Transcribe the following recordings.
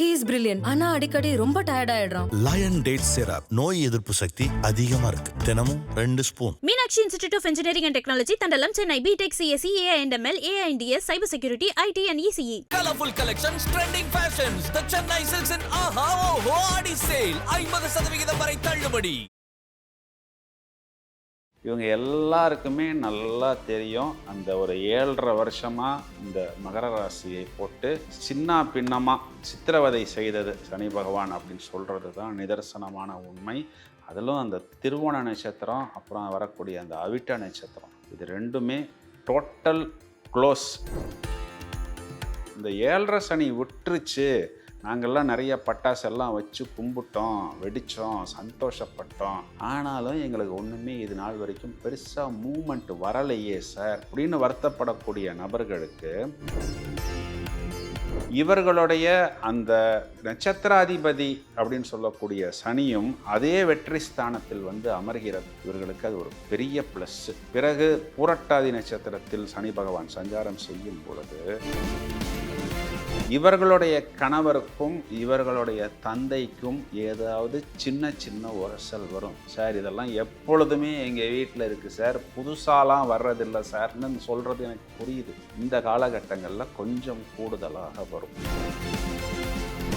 He is brilliant ஆனா அடிக்கடி ரொம்ப டயர்ட் ஆயிடுறான் லயன் டேட் சிரப் நோய் எதிர்ப்பு சக்தி அதிகமா இருக்கு தினமும் ரெண்டு spoon Meenakshi institute of engineering and technology Thandalam Chennai BTech CSE AI and ML AI and DS cyber security IT and ECE Colorful collections, trending fashions. The Chennai Silks and Aha Oho Adi Sale. ஐம்பது சதவிகிதம் வரை தள்ளுபடி இவங்க எல்லாருக்குமே நல்லா தெரியும். அந்த ஒரு ஏழரை வருஷமாக இந்த மகர ராசியை போட்டு சின்ன பின்னமாக சித்திரவதை செய்தது சனி பகவான் அப்படின்னு சொல்கிறது தான் நிதர்சனமான உண்மை. அதிலும் அந்த திருவோண நட்சத்திரம் அப்புறம் வரக்கூடிய அந்த அவிட்ட நட்சத்திரம் இது ரெண்டுமே டோட்டல் க்ளோஸ் இந்த ஏழரை சனி விட்டுருச்சு. நாங்கள்லாம் நிறைய பட்டாசெல்லாம் வச்சு கும்பிட்டோம் வெடித்தோம் சந்தோஷப்பட்டோம். ஆனாலும் எங்களுக்கு ஒன்றுமே இது நாள் வரைக்கும் பெருசாக மூமெண்ட் வரலையே சார் அப்படின்னு வருத்தப்படக்கூடிய நபர்களுக்கு இவர்களுடைய அந்த நட்சத்திராதிபதி அப்படின்னு சொல்லக்கூடிய சனியும் அதே வெற்றி ஸ்தானத்தில் வந்து அமர்கிறது இவர்களுக்கு அது ஒரு பெரிய ப்ளஸ் பிறகு பூரட்டாதி நட்சத்திரத்தில் சனி பகவான் சஞ்சாரம் செய்யும் பொழுது இவர்களுடைய கணவருக்கும் இவர்களுடைய தந்தைக்கும் ஏதாவது சின்ன சின்ன உரசல் வரும். சார் இதெல்லாம் எப்பொழுதுமே எங்கள் வீட்டில் இருக்குது சார். புதுசாலாம் வர்றதில்லை சார்னு சொல்கிறது எனக்கு புரியுது. இந்த காலகட்டங்களில் கொஞ்சம் கூடுதலாக வரும்.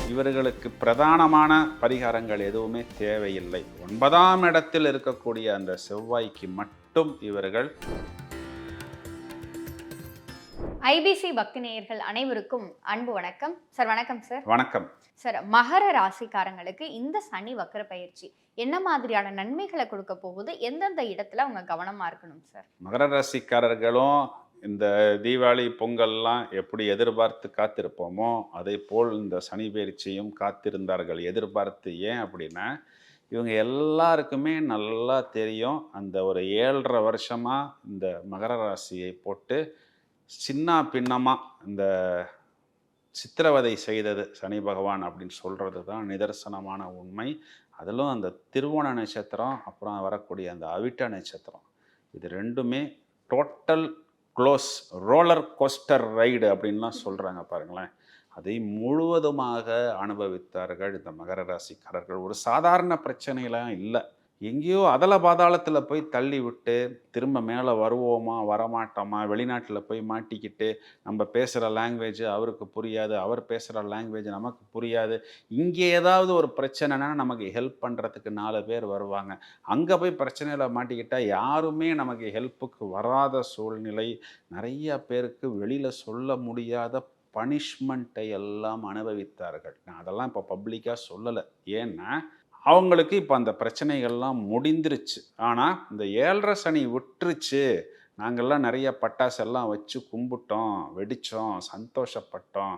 இவர்களுக்கு பிரதானமான பரிகாரங்கள் எதுவுமே தேவையில்லை. ஒன்பதாம் இடத்தில் இருக்கக்கூடிய அந்த செவ்வாய்க்கு மட்டும் இவர்கள் ஐபிசி பக்தி நேயர்கள் அனைவருக்கும் அன்பு வணக்கம். சார் வணக்கம் சார். வணக்கம். சார் மகர ராசிக்காரங்களுக்கு இந்த சனி வக்கர பயிற்சி என்ன மாதிரியான நன்மைகளை கொடுக்க போகுது? எந்தெந்த இடத்துல அவங்க கவனமா இருக்கணும் சார்? மகர ராசிக்காரர்களும் இந்த தீபாவளி பொங்கல்லாம் எப்படி எதிர்பார்த்து காத்திருப்போமோ அதே போல் இந்த சனி பயிற்சியும் காத்திருந்தார்கள். எதிர்பார்த்து ஏன் அப்படின்னா இவங்க எல்லாருக்குமே நல்லா தெரியும். அந்த ஒரு ஏழரை வருஷமாக இந்த மகர ராசியை போட்டு சின்ன பின்னமாக இந்த சித்திரவதை செய்தது சனி பகவான் அப்படின்னு சொல்கிறது தான் நிதர்சனமான உண்மை. அதிலும் அந்த திருவோண நட்சத்திரம் அப்புறம் வரக்கூடிய அந்த அவிட்ட நட்சத்திரம். இது ரெண்டுமே total close roller coaster ride அப்படின்லாம் சொல்கிறாங்க பாருங்களேன். அதை முழுவதுமாக அனுபவித்தார்கள் இந்த மகர ராசிக்காரர்கள். ஒரு சாதாரண பிரச்சனைலாம் இல்லை. எங்கேயோ அதல பாதாளத்தில் போய் தள்ளி விட்டு திரும்ப மேலே வருவோமா வரமாட்டோமா வெளிநாட்டில் போய் மாட்டிக்கிட்டு நம்ம பேசுகிற லாங்குவேஜ் அவருக்கு புரியாது அவர் பேசுகிற லாங்குவேஜ் நமக்கு புரியாது. இங்கே ஏதாவது ஒரு பிரச்சனைனா நமக்கு ஹெல்ப் பண்ணுறதுக்கு நாலு பேர் வருவாங்க. அங்கே போய் பிரச்சனையில் மாட்டிக்கிட்டால் யாருமே நமக்கு ஹெல்ப்புக்கு வராத சூழ்நிலை நிறைய பேருக்கு வெளியில் சொல்ல முடியாத பனிஷ்மெண்ட்டை எல்லாம் அனுபவித்தார்கள். நான் அதெல்லாம் இப்போ பப்ளிக்காக சொல்லலை. ஏன்னா அவங்களுக்கு இப்போ அந்த பிரச்சனைகள்லாம் முடிந்துருச்சு. ஆனால் இந்த ஏழரை சனி விட்டுருச்சு. நாங்கள்லாம் நிறைய பட்டாசெல்லாம் வச்சு கும்பிட்டோம் வெடித்தோம் சந்தோஷப்பட்டோம்.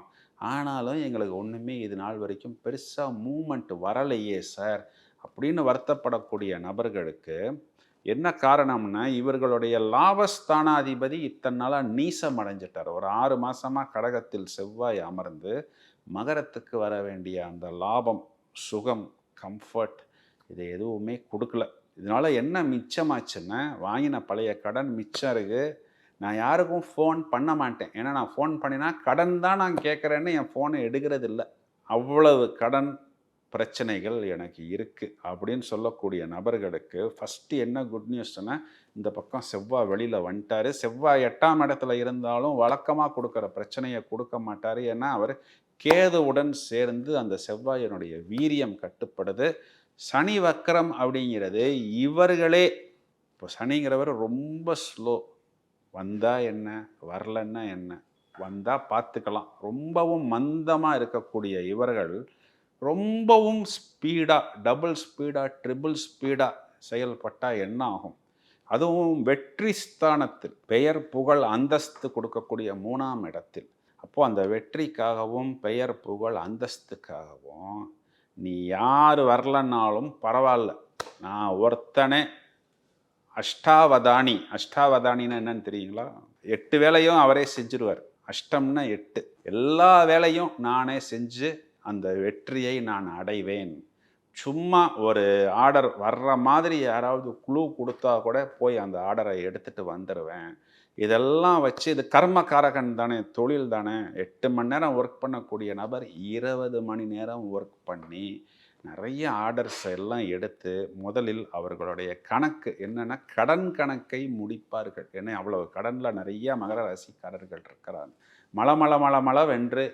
ஆனாலும் எங்களுக்கு ஒன்றுமே இது நாள் வரைக்கும் பெருசாக மூமெண்ட் வரலையே சார். அப்படின்னு வருத்தப்படக்கூடிய நபர்களுக்கு என்ன காரணம்னா இவர்களுடைய லாபஸ்தானாதிபதி இத்தனை நாளாக நீசம் அடைஞ்சிட்டார். ஒரு ஆறு மாதமாக கடகத்தில் செவ்வாய் அமர்ந்து மகரத்துக்கு வர வேண்டிய அந்த லாபம் சுகம் கம்ஃபர்ட் இது எதுவுமே கொடுக்கல. இதனால் என்ன மிச்சமாச்சுன்னா வாங்கின பழைய கடன் மிச்சம் இருக்குது நான் யாருக்கும் ஃபோன் பண்ண மாட்டேன். ஏன்னா நான் ஃபோன் பண்ணினா கடன் தான் நான் கேட்குறேன்னு என் ஃபோனை எடுக்கிறது இல்லை அவ்வளவு கடன் பிரச்சனைகள் எனக்கு இருக்குது அப்படின்னு சொல்லக்கூடிய நபர்களுக்கு ஃபஸ்ட்டு என்ன குட் நியூஸ்னா இந்த பக்கம் செவ்வாய் வெளியில் வந்துட்டார். செவ்வாய் எட்டாம் இடத்துல இருந்தாலும் வழக்கமாக கொடுக்குற பிரச்சனையை கொடுக்க மாட்டார். ஏன்னா அவர் கேதுவுடன் சேர்ந்து அந்த செவ்வாயினுடைய வீரியம் கட்டுப்படுது. சனி வக்கரம் அப்படிங்கிறது இவர்களே இப்போ சனிங்கிறவர் ரொம்ப ஸ்லோ வந்தால் என்ன வரலன்னா என்ன? வந்தால் பார்த்துக்கலாம். ரொம்பவும் மந்தமாக இருக்கக்கூடிய இவர்கள் ரொம்பவும் ஸ்பீடாக டபுள் ஸ்பீடாக ட்ரிபிள் ஸ்பீடாக செயல்பட்டால் என்ன ஆகும்? அதுவும் வெற்றி ஸ்தானத்தில் பெயர் புகழ் அந்தஸ்து கொடுக்கக்கூடிய மூணாம் இடத்தில். அப்போது அந்த வெற்றிக்காகவும் பெயர் புகழ் அந்தஸ்துக்காகவும் நீ யார் வரலன்னாலும் பரவாயில்ல. நான் ஒருத்தனே. அஷ்டாவதானி. அஷ்டாவதானின்னா என்னன்னு தெரியுங்களா? எட்டு வேலையும் அவரே செஞ்சிருவார். அஷ்டம்னா எட்டு. எல்லா வேலையும் நானே செஞ்சு அந்த வெற்றியை நான் அடைவேன். சும்மா ஒரு ஆர்டர் வர்ற மாதிரி யாராவது குழு கொடுத்தா கூட போய் அந்த ஆர்டரை எடுத்துகிட்டு வந்துடுவேன் இதெல்லாம் வச்சு இது கர்மகாரகன் தானே தொழில் தானே. எட்டு மணி நேரம் ஒர்க் பண்ணக்கூடிய நபர் இருபது மணி நேரம் ஒர்க் பண்ணி நிறைய ஆர்டர்ஸ் எல்லாம் எடுத்து முதலில் அவர்களுடைய கணக்கு என்னென்னா கடன் கணக்கை முடிப்பார்கள். ஏன்னா அவ்வளவு கடனில் நிறைய மகர ராசிக்காரர்கள் இருக்கிறாங்க. மலமள மல மல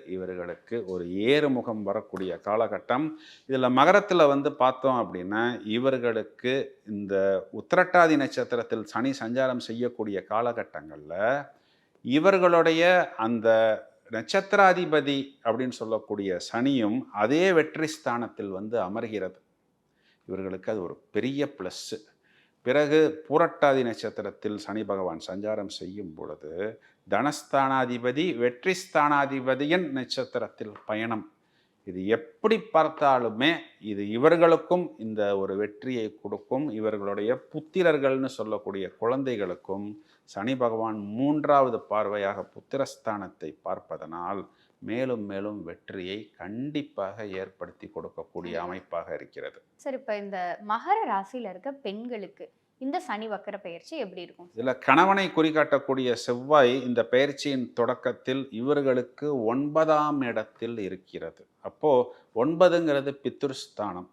இவர்களுக்கு ஒரு ஏறுமுகம் வரக்கூடிய காலகட்டம். இதில் மகரத்தில் வந்து பார்த்தோம் அப்படின்னா இவர்களுக்கு இந்த உத்திரட்டாதி நட்சத்திரத்தில் சனி சஞ்சாரம் செய்யக்கூடிய காலகட்டங்களில் இவர்களுடைய அந்த நட்சத்திராதிபதி அப்படின்னு சொல்லக்கூடிய சனியும் அதே வெற்றி ஸ்தானத்தில் வந்து அமர்கிறது. இவர்களுக்கு அது ஒரு பெரிய ப்ளஸ்ஸு பிறகு பூரட்டாதி நட்சத்திரத்தில் சனி பகவான் சஞ்சாரம் செய்யும் பொழுது தனஸ்தானாதிபதி வெற்றி ஸ்தானாதிபதியின் நட்சத்திரத்தில் பயணம். இது எப்படி பார்த்தாலுமே இது இவர்களுக்கும் இந்த ஒரு வெற்றியை கொடுக்கும். இவர்களுடைய புத்திரர்கள்னு சொல்லக்கூடிய குழந்தைகளுக்கும் சனி பகவான் மூன்றாவது பார்வையாக புத்திரஸ்தானத்தை பார்ப்பதனால் மேலும் மேலும் வெற்றியை கண்டிப்பாக ஏற்படுத்தி கொடுக்கக்கூடிய அமைப்பாக இருக்கிறது. சரி இப்போ இந்த மகர ராசியில இருக்க பெண்களுக்கு இந்த சனி வக்கர பயிற்சி எப்படி இருக்கும்? இதில் கணவனை குறிகாட்டக்கூடிய செவ்வாய் இந்த பயிற்சியின் தொடக்கத்தில் இவர்களுக்கு ஒன்பதாம் இடத்தில் இருக்கிறது. அப்போ ஒன்பதுங்கிறது பித்துர்ஸ்தானம்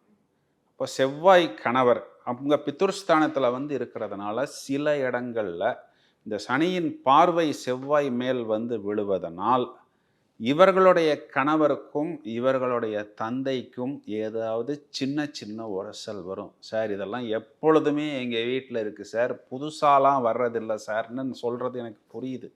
இப்போ செவ்வாய் கணவர் அவங்க பித்துர்ஸ்தானத்தில் வந்து இருக்கிறதுனால சில இடங்களில் இந்த சனியின் பார்வை செவ்வாய் மேல் வந்து விழுவதனால் இவர்களுடைய கணவருக்கும் இவர்களுடைய தந்தைக்கும் ஏதாவது சின்ன சின்ன உரசல் வரும். சார் இதெல்லாம் எப்பொழுதுமே எங்கள் வீட்டில் இருக்குது சார். புதுசாலாம் வர்றதில்லை சார்னு சொல்கிறது எனக்கு புரியுது.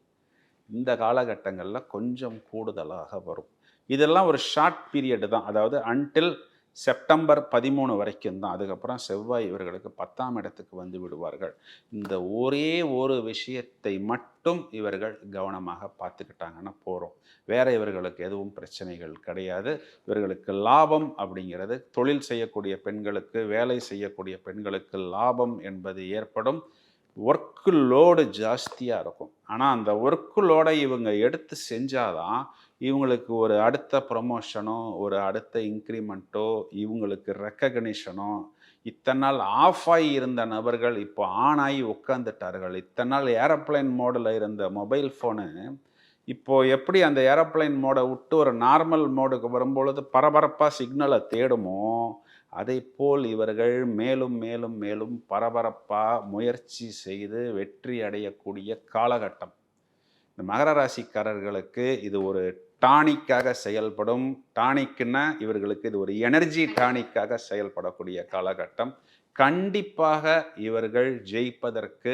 இந்த காலகட்டங்களில் கொஞ்சம் கூடுதலாக வரும். இதெல்லாம் ஒரு ஷார்ட் பீரியடு தான். அதாவது அன்டில் செப்டம்பர் பதிமூணு வரைக்கும் தான். அதுக்கப்புறம் செவ்வாய் இவர்களுக்கு பத்தாம் இடத்துக்கு வந்து விடுவார்கள். இந்த ஒரே ஒரு விஷயத்தை மட்டும் இவர்கள் கவனமாக பார்த்துக்கிட்டாங்கன்னா போகிறோம் வேற இவர்களுக்கு எதுவும் பிரச்சனைகள் கிடையாது. இவர்களுக்கு லாபம் அப்படிங்கிறது தொழில் செய்யக்கூடிய பெண்களுக்கு வேலை செய்யக்கூடிய பெண்களுக்கு லாபம் என்பது ஏற்படும். ஒர்க்கு லோடு ஜாஸ்தியாக இருக்கும். ஆனால் அந்த ஒர்க்கு லோடை இவங்க எடுத்து செஞ்சாதான் இவங்களுக்கு ஒரு அடுத்த ப்ரொமோஷனோ ஒரு அடுத்த இன்க்ரிமெண்ட்டோ இவங்களுக்கு ரெக்கக்னிஷனோ இத்தனை நாள் ஆஃப் ஆகி இருந்த நபர்கள் இப்போ ஆன் ஆகி உட்காந்துட்டார்கள் இத்தனை நாள் ஏரோப்ளைன் மோடில் இருந்த மொபைல் ஃபோனு இப்போது எப்படி அந்த ஏரோப்ளைன் மோடை விட்டு ஒரு நார்மல் மோடுக்கு வரும்பொழுது பரபரப்பாக சிக்னலை தேடுமோ அதை போல் இவர்கள் மேலும் மேலும் மேலும் பரபரப்பாக முயற்சி செய்து வெற்றி அடையக்கூடிய காலகட்டம். இந்த மகர ராசிக்காரர்களுக்கு இது ஒரு டானிக்காக செயல்படும். டானிக்னா இவர்களுக்கு இது ஒரு எனர்ஜி டானிக்காக செயல்படக்கூடிய காலகட்டம். கண்டிப்பாக இவர்கள் ஜெயிப்பதற்கு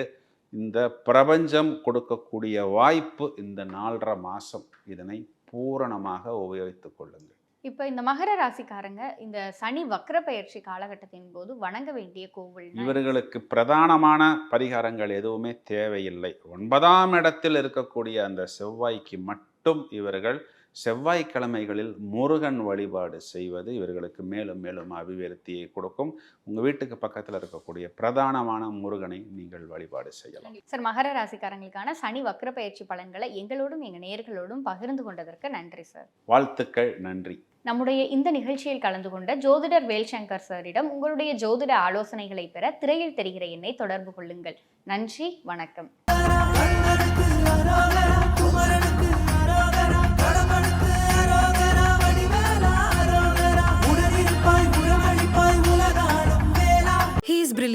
இந்த பிரபஞ்சம் கொடுக்கக்கூடிய வாய்ப்பு இந்த நாலரை மாதம் இதனை பூரணமாக உபயோகித்துக் கொள்ளுங்கள். இப்போ இந்த மகர ராசிக்காரங்க இந்த சனி வக்கர பயிற்சி காலகட்டத்தின் போது வணங்க வேண்டிய கோவில் இவர்களுக்கு பிரதானமான பரிகாரங்கள் எதுவுமே தேவையில்லை. ஒன்பதாம் இடத்தில் இருக்கக்கூடிய அந்த செவ்வாய்க்கு மட்டும் இவர்கள் செவ்வாய்க்கிழமைகளில் முருகன் வழிபாடு செய்வது இவர்களுக்கு மேலும் மேலும் அபிவிருத்தியை கொடுக்கும். உங்கள் வீட்டுக்கு பக்கத்தில் இருக்கக்கூடிய பிரதானமான முருகனை நீங்கள் வழிபாடு செய்யலாம். சார் மகர ராசிக்காரங்களுக்கான சனி வக்கர பயிற்சி பலன்களை எங்களோடும் எங்க நேயர்களோடும் பகிர்ந்து கொண்டதற்கு நன்றி சார். வாழ்த்துக்கள் நன்றி. நம்முடைய இந்த நிகழ்ச்சியில் கலந்து கொண்ட ஜோதிடர் வேல்சங்கர் சாரிடம் உங்களுடைய ஜோதிட ஆலோசனைகளை பெற திரையில் தெரிகிற எண்ணை தொடர்பு கொள்ளுங்கள். நன்றி வணக்கம்.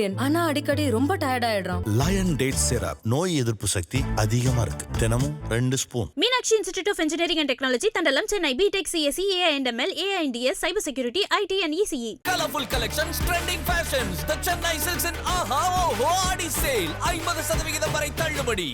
பிரில்லியன்ட் ஆனா அடிக்கடி ரொம்ப டயர்ட் ஆயிடுறான் லயன் டேட் சிரப் நோய் எதிர்ப்பு சக்தி அதிகமா இருக்கு. தினமும் ரெண்டு spoon Meenakshi institute of engineering and technology Thandalam Chennai. BTech CSE AI and ML AI and DS cyber security IT and ECE Colorful collections, trending fashions. The Chennai Silks in Aha Oho Adi Sale. ஐம்பது சதவிகிதம் வரை தள்ளுபடி.